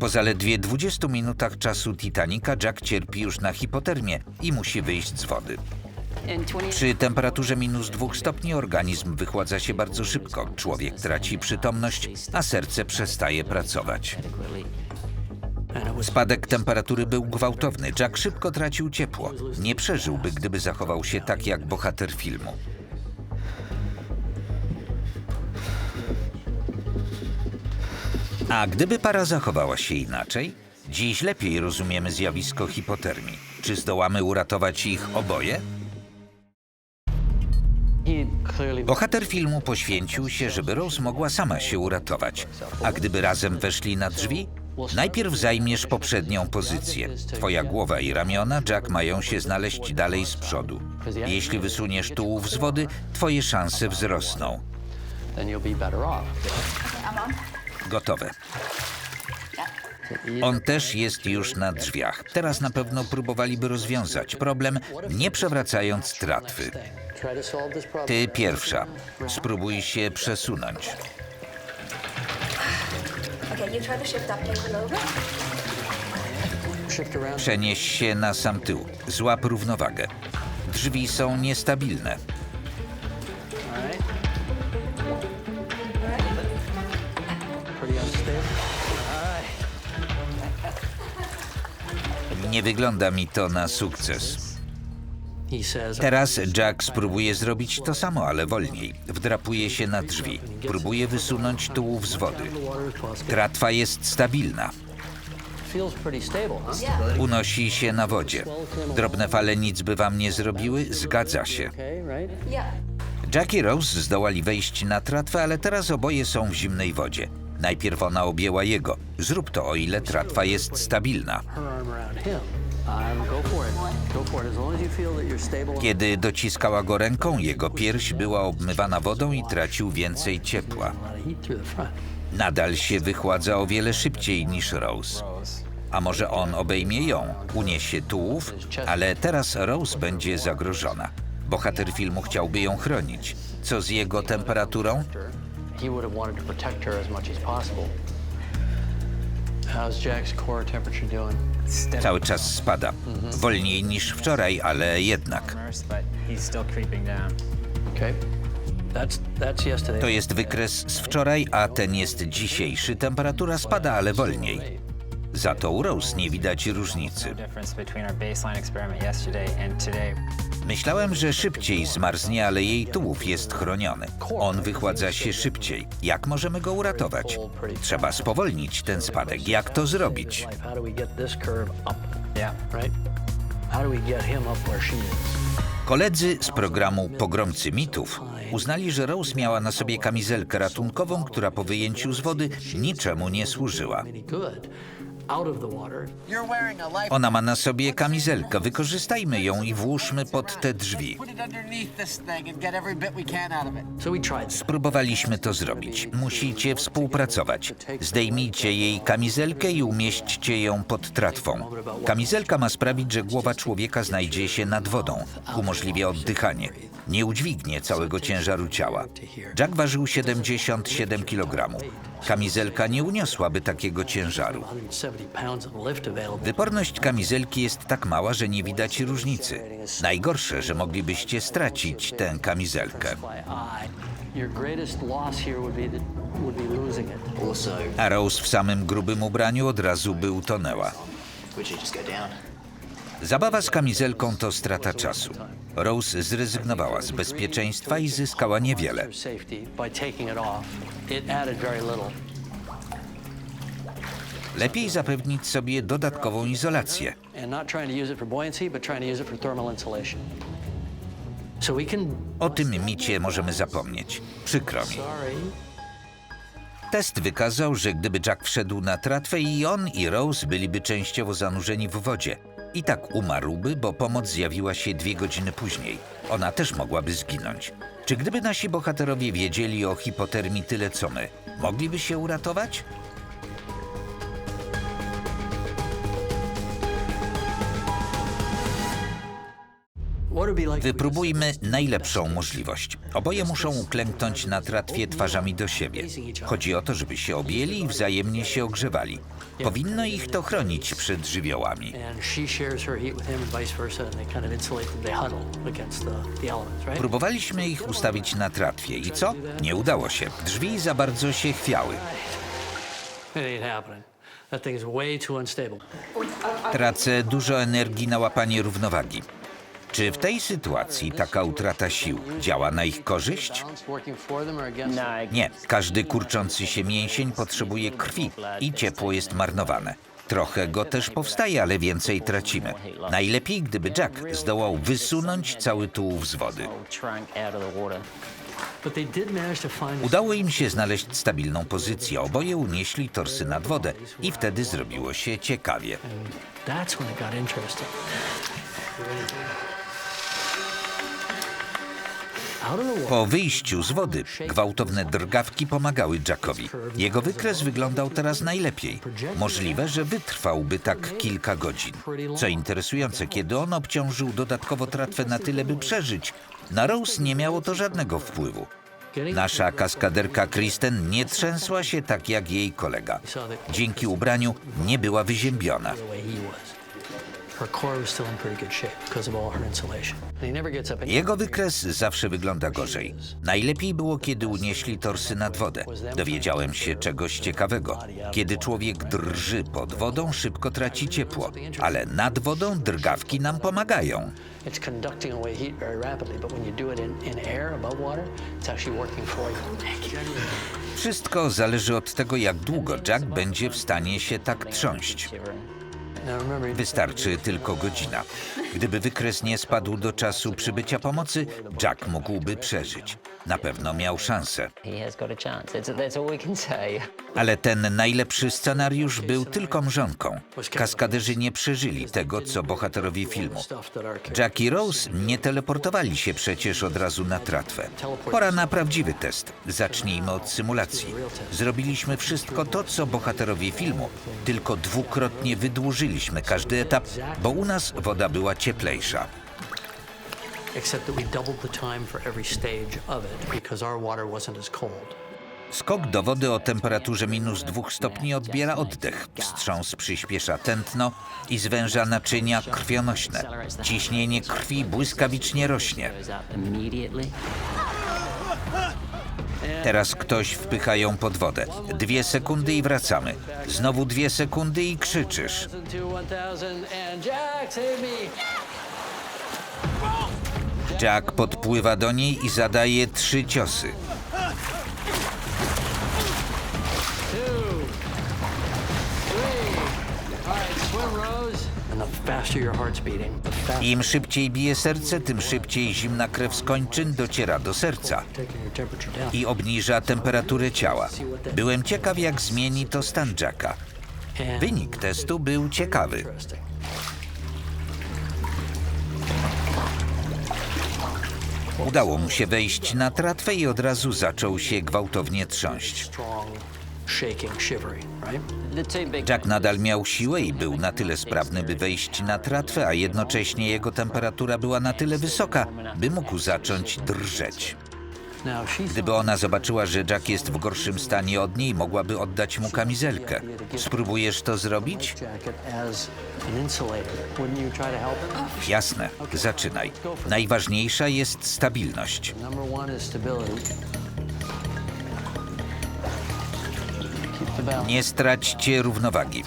Po zaledwie 20 minutach czasu Titanica Jack cierpi już na hipotermię i musi wyjść z wody. Przy temperaturze minus 2 stopni organizm wychładza się bardzo szybko. Człowiek traci przytomność, a serce przestaje pracować. Spadek temperatury był gwałtowny. Jack szybko tracił ciepło. Nie przeżyłby, gdyby zachował się tak jak bohater filmu. A gdyby para zachowała się inaczej? Dziś lepiej rozumiemy zjawisko hipotermii. Czy zdołamy uratować ich oboje? Bohater filmu poświęcił się, żeby Rose mogła sama się uratować. A gdyby razem weszli na drzwi? Najpierw zajmiesz poprzednią pozycję. Twoja głowa i ramiona, Jack, mają się znaleźć dalej z przodu. Jeśli wysuniesz tułów z wody, twoje szanse wzrosną. Gotowe. On też jest już na drzwiach. Teraz na pewno próbowaliby rozwiązać problem, nie przewracając tratwy. Ty pierwsza. Spróbuj się przesunąć. Przenieś się na sam tył. Złap równowagę. Drzwi są niestabilne. Nie wygląda mi to na sukces. Teraz Jack spróbuje zrobić to samo, ale wolniej. Wdrapuje się na drzwi. Próbuje wysunąć tułów z wody. Tratwa jest stabilna. Unosi się na wodzie. Drobne fale nic by wam nie zrobiły? Zgadza się. Jack i Rose zdołali wejść na tratwę, ale teraz oboje są w zimnej wodzie. Najpierw ona objęła jego. Zrób to, o ile tratwa jest stabilna. Kiedy dociskała go ręką, jego pierś była obmywana wodą i tracił więcej ciepła. Nadal się wychładza o wiele szybciej niż Rose. A może on obejmie ją, uniesie tułów, ale teraz Rose będzie zagrożona. Bohater filmu chciałby ją chronić. Co z jego temperaturą? He would have wanted to protect her as much as possible. How's Jack's core temperature doing? Cały czas spada. Wolniej niż wczoraj, ale jednak. worse, but he's still creeping down. Okay. That's that's yesterday. To jest wykres z wczoraj, a ten jest dzisiejszy. Temperatura spada, ale wolniej. Za to u Rose nie widać różnicy. Difference between our baseline experiment yesterday and today. Myślałem, że szybciej zmarznie, ale jej tułów jest chroniony. On wychładza się szybciej. Jak możemy go uratować? Trzeba spowolnić ten spadek. Jak to zrobić? Koledzy z programu Pogromcy Mitów uznali, że Rose miała na sobie kamizelkę ratunkową, która po wyjęciu z wody niczemu nie służyła. Ona ma na sobie kamizelkę. Wykorzystajmy ją i włóżmy pod te drzwi. Spróbowaliśmy to zrobić. Musicie współpracować. Zdejmijcie jej kamizelkę i umieśćcie ją pod tratwą. Kamizelka ma sprawić, że głowa człowieka znajdzie się nad wodą. Umożliwia oddychanie. Nie udźwignie całego ciężaru ciała. Jack ważył 77 kg. Kamizelka nie uniosłaby takiego ciężaru. 170 pounds of lift available. Wyporność kamizelki jest tak mała, że nie widać różnicy. Najgorsze, że moglibyście stracić tę kamizelkę. A Rose w samym grubym ubraniu od razu by utonęła. Zabawa z kamizelką to strata czasu. Rose zrezygnowała z bezpieczeństwa i zyskała niewiele. Lepiej zapewnić sobie dodatkową izolację. O tym micie możemy zapomnieć. Przykro mi. Test wykazał, że gdyby Jack wszedł na tratwę i on i Rose byliby częściowo zanurzeni w wodzie. I tak umarłby, bo pomoc zjawiła się dwie godziny później. Ona też mogłaby zginąć. Czy gdyby nasi bohaterowie wiedzieli o hipotermii tyle co my, mogliby się uratować? Wypróbujmy najlepszą możliwość. Oboje muszą uklęknąć na tratwie twarzami do siebie. Chodzi o to, żeby się objęli i wzajemnie się ogrzewali. Powinno ich to chronić przed żywiołami. Próbowaliśmy ich ustawić na tratwie i co? Nie udało się. Drzwi za bardzo się chwiały. Tracę dużo energii na łapanie równowagi. Czy w tej sytuacji taka utrata sił działa na ich korzyść? Nie. Każdy kurczący się mięsień potrzebuje krwi i ciepło jest marnowane. Trochę go też powstaje, ale więcej tracimy. Najlepiej, gdyby Jack zdołał wysunąć cały tułów z wody. Udało im się znaleźć stabilną pozycję. Oboje unieśli torsy nad wodę i wtedy zrobiło się ciekawie. Po wyjściu z wody gwałtowne drgawki pomagały Jackowi. Jego wykres wyglądał teraz najlepiej. Możliwe, że wytrwałby tak kilka godzin. Co interesujące, kiedy on obciążył dodatkowo tratwę na tyle, by przeżyć, na Rose nie miało to żadnego wpływu. Nasza kaskaderka Kristen nie trzęsła się tak jak jej kolega. Dzięki ubraniu nie była wyziębiona. Jego wykres zawsze wygląda gorzej. Najlepiej było, kiedy unieśli torsy nad wodę. Dowiedziałem się czegoś ciekawego. Kiedy człowiek drży pod wodą, szybko traci ciepło, ale nad wodą drgawki nam pomagają. Wszystko zależy od tego, jak długo Jack będzie w stanie się tak trząść. Wystarczy tylko godzina. Gdyby wykres nie spadł do czasu przybycia pomocy, Jack mógłby przeżyć. Na pewno miał szansę. Ale ten najlepszy scenariusz był tylko mrzonką. Kaskaderzy nie przeżyli tego, co bohaterowie filmu. Jack i Rose nie teleportowali się przecież od razu na tratwę. Pora na prawdziwy test. Zacznijmy od symulacji. Zrobiliśmy wszystko to, co bohaterowie filmu, tylko dwukrotnie wydłużyliśmy każdy etap, bo u nas woda była cieplejsza. except that we doubled the time for every stage of it because our water wasn't as cold. Skok do wody o temperaturze minus dwóch stopni odbiera oddech. Wstrząs przyspiesza tętno i zwęża naczynia krwionośne. Ciśnienie krwi błyskawicznie rośnie. Teraz ktoś wpycha ją pod wodę. Dwie sekundy i wracamy. Znowu dwie sekundy i krzyczysz. 1000 to 1000 and Jack, save me! Jack podpływa do niej i zadaje trzy ciosy. Im szybciej bije serce, tym szybciej zimna krew z kończyn dociera do serca i obniża temperaturę ciała. Byłem ciekaw, jak zmieni to stan Jacka. Wynik testu był ciekawy. Udało mu się wejść na tratwę i od razu zaczął się gwałtownie trząść. Jack nadal miał siłę i był na tyle sprawny, by wejść na tratwę, a jednocześnie jego temperatura była na tyle wysoka, by mógł zacząć drżeć. Gdyby ona zobaczyła, że Jack jest w gorszym stanie od niej, mogłaby oddać mu kamizelkę. Spróbujesz to zrobić? Jasne, zaczynaj. Najważniejsza jest stabilność. Nie straćcie równowagi.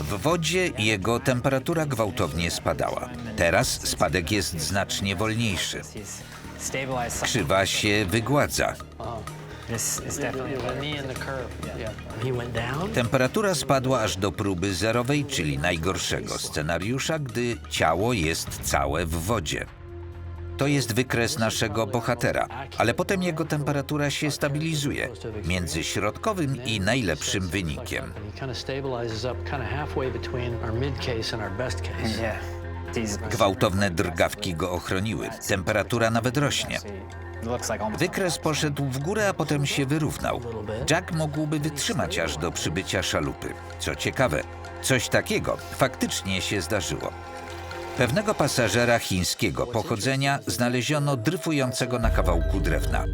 W wodzie jego temperatura gwałtownie spadała. Teraz spadek jest znacznie wolniejszy. Krzywa się wygładza. Down. Temperatura spadła aż do próby zerowej, czyli najgorszego scenariusza, gdy ciało jest całe w wodzie. To jest wykres naszego bohatera, ale potem jego temperatura się stabilizuje między środkowym i najlepszym wynikiem. Gwałtowne drgawki go ochroniły. Temperatura nawet rośnie. Wykres poszedł w górę, a potem się wyrównał. Jack mógłby wytrzymać aż do przybycia szalupy. Co ciekawe, Coś takiego faktycznie się zdarzyło. Pewnego pasażera chińskiego pochodzenia znaleziono dryfującego na kawałku drewna.